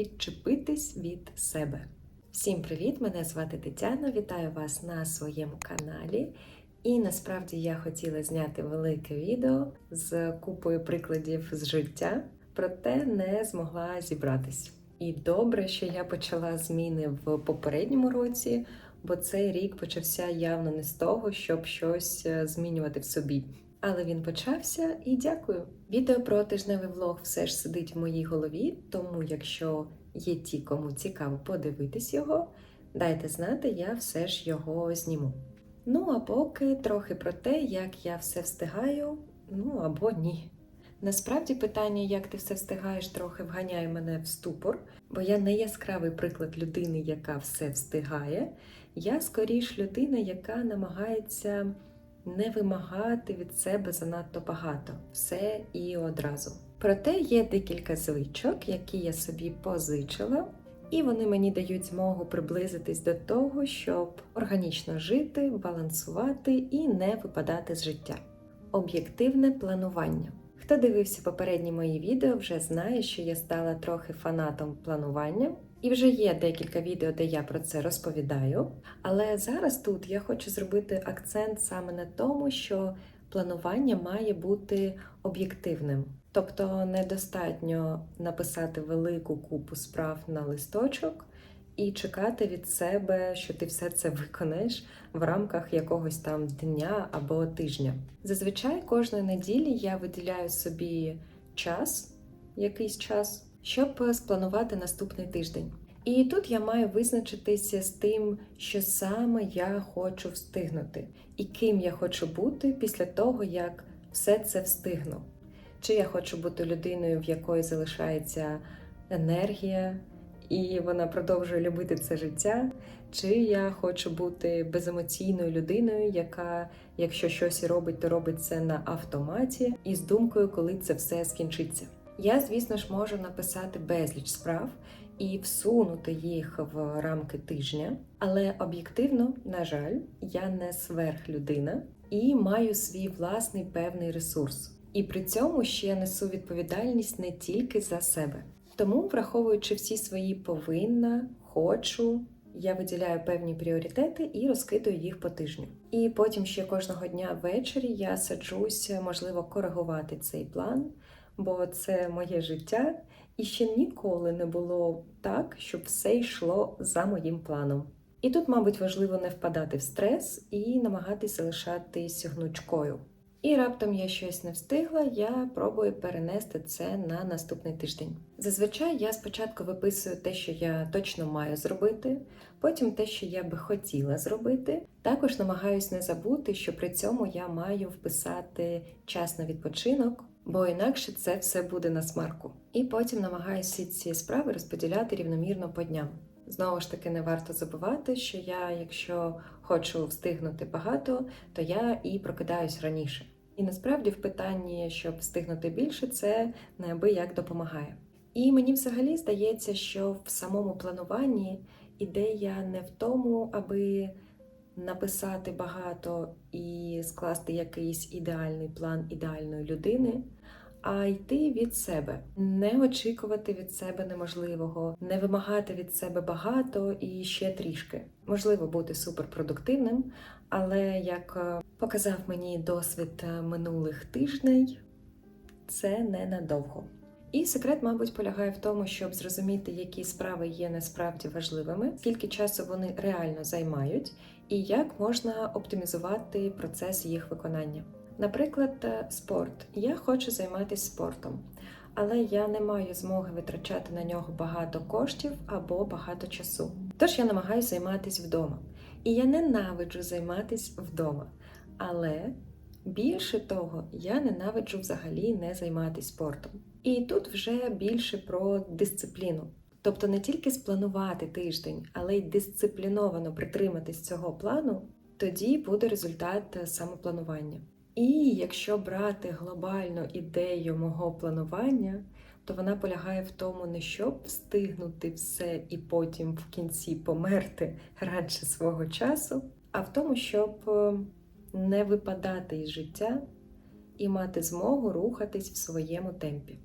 відчепитись від себе. Всім привіт! Мене звати Тетяна. Вітаю вас на своєму каналі. І насправді я хотіла зняти велике відео з купою прикладів з життя, проте не змогла зібратись. І добре, що я почала зміни в попередньому році, бо цей рік почався явно не з того, щоб щось е, змінювати в собі. Але він почався і дякую. Відео про тижневий влог все ж сидить в моїй голові, тому якщо є ті, кому цікаво подивитись його, дайте знати, я все ж його зніму. Ну а поки трохи про те, як я все встигаю, ну або ні. Насправді питання, як ти все встигаєш, трохи вганяє мене в ступор, бо я не яскравий приклад людини, яка все встигає. Я скоріш людина, яка намагається не вимагати від себе занадто багато, все і одразу. Проте є декілька звичок, які я собі позичила, і вони мені дають змогу приблизитись до того, щоб органічно жити, балансувати і не випадати з життя. Об'єктивне планування. Хто дивився попередні мої відео, вже знає, що я стала трохи фанатом планування, і вже є декілька відео, де я про це розповідаю. Але зараз тут я хочу зробити акцент саме на тому, що планування має бути об'єктивним. Тобто недостатньо написати велику купу справ на листочок і чекати від себе, що ти все це виконаєш в рамках якогось там дня або тижня. Зазвичай кожної неділі я виділяю собі час, якийсь час, щоб спланувати наступний тиждень. І тут я маю визначитися з тим, що саме я хочу встигнути, і ким я хочу бути після того, як все це встигну. Чи я хочу бути людиною, в якої залишається енергія, і вона продовжує любити це життя, чи я хочу бути беземоційною людиною, яка, якщо щось робить, то робить це на автоматі і з думкою, коли це все скінчиться. Я, звісно ж, можу написати безліч справ і всунути їх в рамки тижня, але об'єктивно, на жаль, я не сверхлюдина і маю свій власний певний ресурс. І при цьому ще несу відповідальність не тільки за себе. Тому, враховуючи всі свої повинна, хочу, я виділяю певні пріоритети і розкидаю їх по тижню. І потім ще кожного дня ввечері я саджуся, можливо, коригувати цей план, бо це моє життя, і ще ніколи не було так, щоб все йшло за моїм планом. І тут, мабуть, важливо не впадати в стрес і намагатись залишатись гнучкою. І раптом я щось не встигла, я пробую перенести це на наступний тиждень. Зазвичай я спочатку виписую те, що я точно маю зробити, потім те, що я би хотіла зробити. Також намагаюсь не забути, що при цьому я маю вписати час на відпочинок, бо інакше це все буде на смарку. І потім намагаюся ці справи розподіляти рівномірно по дням. Знову ж таки, не варто забувати, що я, якщо хочу встигнути багато, то я і прокидаюсь раніше. І насправді в питанні, щоб встигнути більше, це неабияк допомагає. І мені взагалі здається, що в самому плануванні ідея не в тому, аби написати багато і скласти якийсь ідеальний план ідеальної людини а йти від себе, не очікувати від себе неможливого, не вимагати від себе багато і ще трішки. Можливо бути суперпродуктивним, але як е, показав мені досвід е, минулих тижней, це ненадовго. І секрет, мабуть, полягає в тому, щоб зрозуміти, які справи є насправді важливими, скільки часу вони реально займають, і як можна оптимізувати процес їх виконання. Наприклад, е, спорт. Я хочу займатися спортом, але я не маю змоги витрачати на нього багато коштів або багато часу. Тож я намагаюся займатися вдома. І я ненавиджу займатися вдома. Але більше того, я ненавиджу взагалі не займатися спортом. І тут вже більше про дисципліну. Тобто не тільки спланувати тиждень, але й дисципліновано притриматись цього плану, тоді буде результат самопланування. І якщо брати глобальну ідею мого планування, то вона полягає в тому, не щоб встигнути все і потім в кінці померти радше свого часу, а в тому, щоб е, не випадати із життя і мати змогу рухатись в своєму темпі.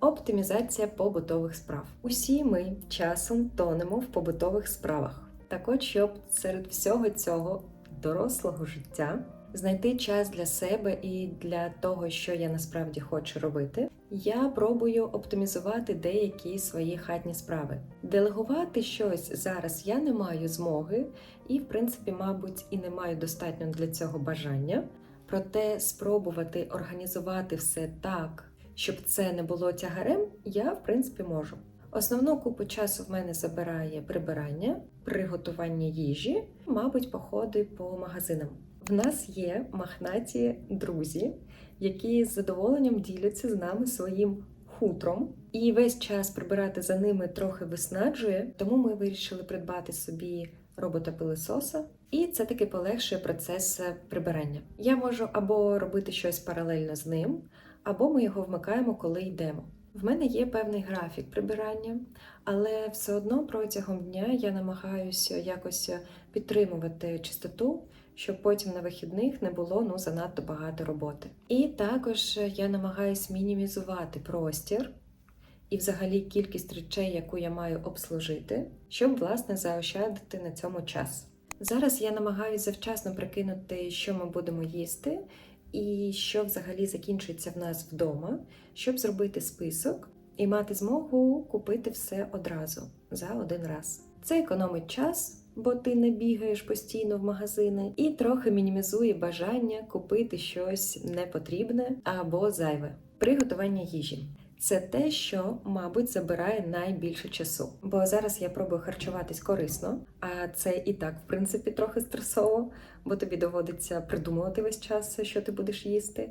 Оптимізація побутових справ. Усі ми часом тонемо в побутових справах. Так от, щоб серед всього цього дорослого життя знайти час для себе і для того, що я насправді хочу робити, я пробую оптимізувати деякі свої хатні справи. Делегувати щось зараз я не маю змоги, і, в принципі, мабуть, і не маю достатньо для цього бажання. Проте спробувати організувати все так, щоб це не було тягарем, я в принципі можу. Основну купу часу в мене забирає прибирання, приготування їжі, мабуть, походи по магазинам. В нас є махнаті друзі, які з задоволенням діляться з нами своїм хутром, і весь час прибирати за ними трохи виснаджує, тому ми вирішили придбати собі робота-пилисоса, і це таки полегшує процес прибирання. Я можу або робити щось паралельно з ним, або ми його вмикаємо, коли йдемо. В мене є певний графік прибирання, але все одно протягом дня я намагаюся якось підтримувати чистоту, щоб потім на вихідних не було ну занадто багато роботи. І також я намагаюся мінімізувати простір і взагалі кількість речей, яку я маю обслужити, щоб власне заощадити на цьому час. Зараз я намагаюся завчасно прикинути, що ми будемо їсти, і що взагалі закінчується в нас вдома, щоб зробити список і мати змогу купити все одразу за один раз. Це економить час, бо ти не бігаєш постійно в магазини, і трохи мінімізує бажання купити щось непотрібне або зайве. Приготування їжі. Це те, що, мабуть, забирає найбільше часу. Бо зараз я пробую харчуватись корисно, а це і так, в принципі, трохи стресово, бо тобі доводиться придумувати весь час, що ти будеш їсти.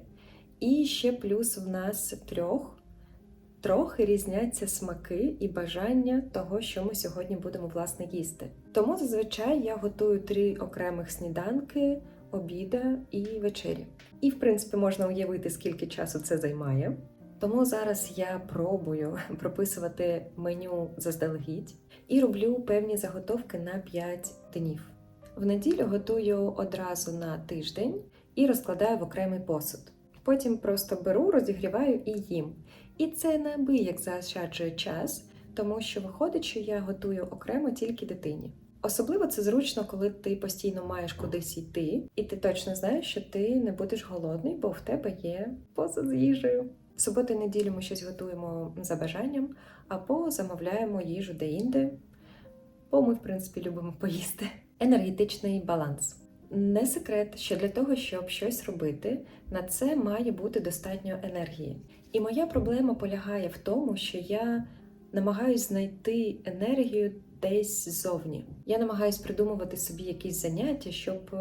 І ще плюс в нас трьох трохи різняться смаки і бажання того, що ми сьогодні будемо власне їсти. Тому зазвичай я готую три окремих сніданки, обіда і вечері. І, в принципі, можна уявити, скільки часу це займає. Тому зараз я пробую прописувати меню заздалегідь і роблю певні заготовки на 5 днів. В неділю готую одразу на тиждень і розкладаю в окремий посуд. Потім просто беру, розігріваю і їм. І це неабияк заощаджує час, тому що виходить, що я готую окремо тільки дитині. Особливо це зручно, коли ти постійно маєш кудись йти, і ти точно знаєш, що ти не будеш голодний, бо в тебе є посуд з їжею. В суботу і неділю ми щось готуємо за бажанням, або замовляємо їжу де-інде, бо ми, в принципі, любимо поїсти. Енергетичний баланс. Не секрет, що для того, щоб щось робити, на це має бути достатньо енергії. І моя проблема полягає в тому, що я намагаюсь знайти енергію десь ззовні. Я намагаюсь придумувати собі якісь заняття, щоб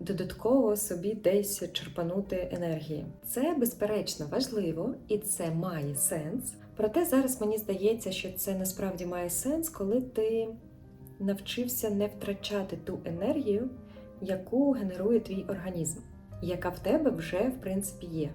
додатково собі десь черпанути енергії. Це безперечно важливо і це має сенс. Проте зараз мені здається, що це насправді має сенс, коли ти навчився не втрачати ту енергію, яку генерує твій організм, яка в тебе вже в принципі є.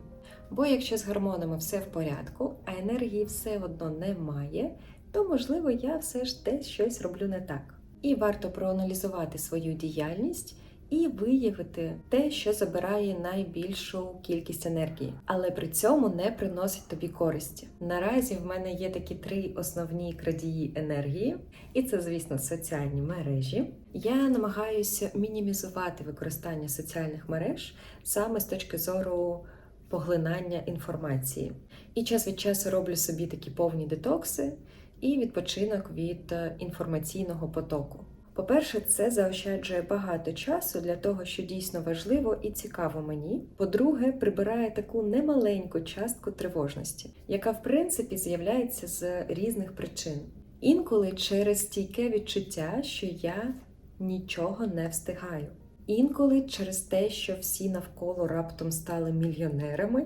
Бо якщо з гормонами все в порядку, а енергії все одно немає, то можливо я все ж десь щось роблю не так. І варто проаналізувати свою діяльність і виявити те, що забирає найбільшу кількість енергії, але при цьому не приносить тобі користі. Наразі в мене є такі три основні крадії енергії, і це, звісно, соціальні мережі. Я намагаюся мінімізувати використання соціальних мереж саме з точки зору поглинання інформації. І час від часу роблю собі такі повні детокси і відпочинок від інформаційного потоку. По-перше, це заощаджує багато часу для того, що дійсно важливо і цікаво мені. По-друге, прибирає таку немаленьку частку тривожності, яка в принципі з'являється з різних причин. Інколи через стійке відчуття, що я нічого не встигаю. Інколи через те, що всі навколо раптом стали мільйонерами,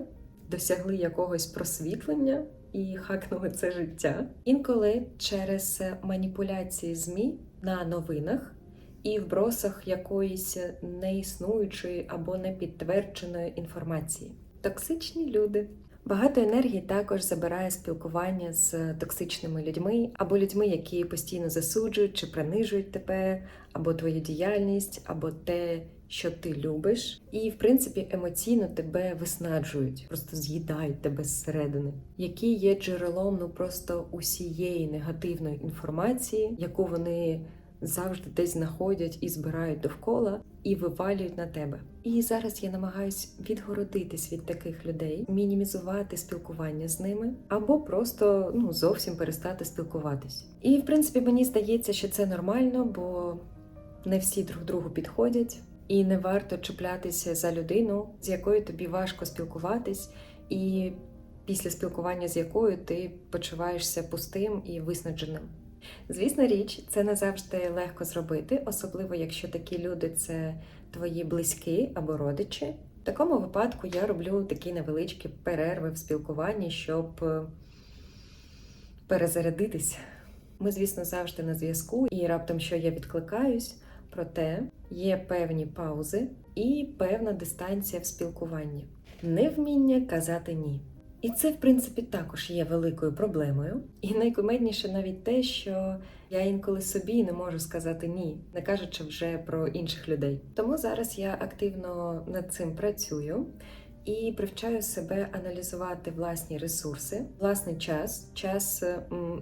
досягли якогось просвітлення і хакнули це життя. Інколи через маніпуляції ЗМІ на новинах і вбросах якоїсь неіснуючої або непідтвердженої інформації. Токсичні люди. Багато енергії також забирає спілкування з токсичними людьми або людьми, які постійно засуджують чи принижують тебе, або твою діяльність, або те, що ти любиш, і, в принципі, емоційно тебе виснаджують, просто з'їдають тебе зсередини, які є джерелом ну просто усієї негативної інформації, яку вони завжди десь знаходять і збирають довкола, і вивалюють на тебе. І зараз я намагаюсь відгородитись від таких людей, мінімізувати спілкування з ними, або просто ну зовсім перестати спілкуватись. І в принципі мені здається, що це нормально, бо не всі друг другу підходять, і не варто чіплятися за людину, з якою тобі важко спілкуватись, і після спілкування з якою ти почуваєшся пустим і виснадженим. Звісна річ, це не завжди легко зробити, особливо якщо такі люди це твої близькі або родичі. В такому випадку я роблю такі невеличкі перерви в спілкуванні, щоб е, перезарядитись. Ми, звісно, завжди на зв'язку, і раптом, що я відкликаюсь, проте є певні паузи і певна дистанція в спілкуванні. Невміння казати ні. І це, в принципі, також є великою проблемою. І найкумедніше навіть те, що я інколи собі не можу сказати ні, не кажучи вже про інших людей. Тому зараз я активно над цим працюю і привчаю себе аналізувати власні ресурси, власний час, час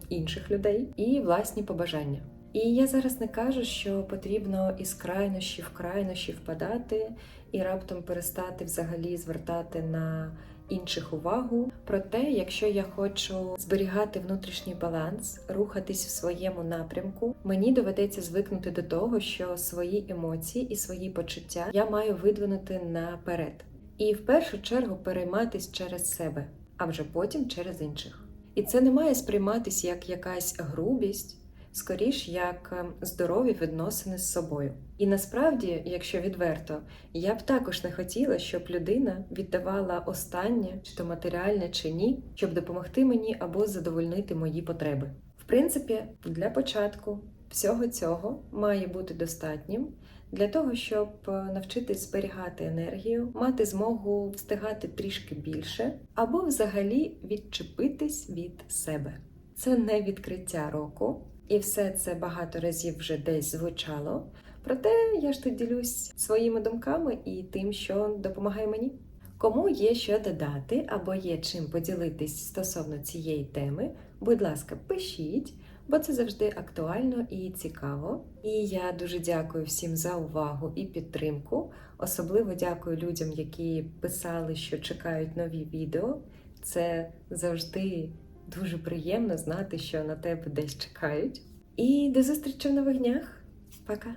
інших людей і власні побажання. І я зараз не кажу, що потрібно із крайнощі в крайнощі впадати і раптом перестати взагалі звертати на інших увагу. Проте, якщо я хочу зберігати внутрішній баланс, рухатись в своєму напрямку, мені доведеться звикнути до того, що свої емоції і свої почуття я маю видвинути наперед. І в першу чергу перейматись через себе, а вже потім через інших. І це не має сприйматись як якась грубість, скоріш як ем, здорові відносини з собою. І насправді, якщо відверто, я б також не хотіла, щоб людина віддавала останнє, чи то матеріальне, чи ні, щоб допомогти мені або задовольнити мої потреби. В принципі, для початку всього цього має бути достатнім для того, щоб е, навчитись зберігати енергію, мати змогу встигати трішки більше, або взагалі відчепитись від себе. Це не відкриття року, і все це багато разів вже десь звучало. Проте я ж тут ділюсь своїми думками і тим, що допомагає мені. Кому є що додати або є чим поділитись стосовно цієї теми, будь ласка, пишіть, бо це завжди актуально і цікаво. І я дуже дякую всім за увагу і підтримку. Особливо дякую людям, які писали, що чекають нові відео. Це завжди дуже приємно знати, що на тебе десь чекають. І до зустрічі в нових днях. Пока!